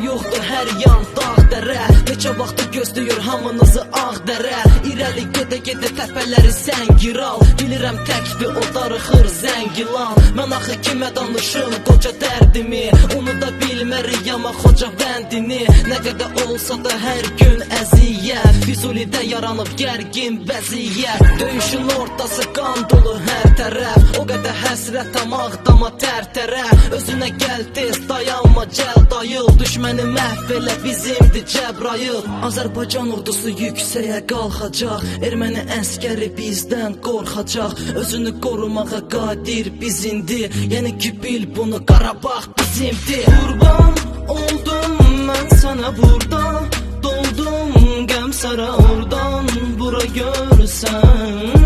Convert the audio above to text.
Soyuqdur hər yan dağ dərə. Neçə vaxtı gözləyir hamınızı ağ dərə. İrəli gedə gedə təpələri səngiral Bilirəm təkdir o darıxır zəngilan Mən axı kimə danışım qoca dərdimi? Unuda bilməriyəm xoca vəndini Nə qədər olsa da hər gün əziyyət. Füzulidə yaranıb gərgin vəziyyət. Döyüşün ortası qan dolu hər tərəf həsrətə mağdama tərtərə. Özünə gəl tez dayanma gəl dayıl. Düşməni məhv elə bizimdir Cəbrayıl. Azərbaycan ordusu yüksəyə qalxacaq. Erməni əskəri bizdən qorxacaq. Özünü qorumağa qadir biz indi. Yəni ki bil bunu Qarabağ bizimdir. Qurban oldum mən sənə burada Doldum qəm sara oradan. Bura görsən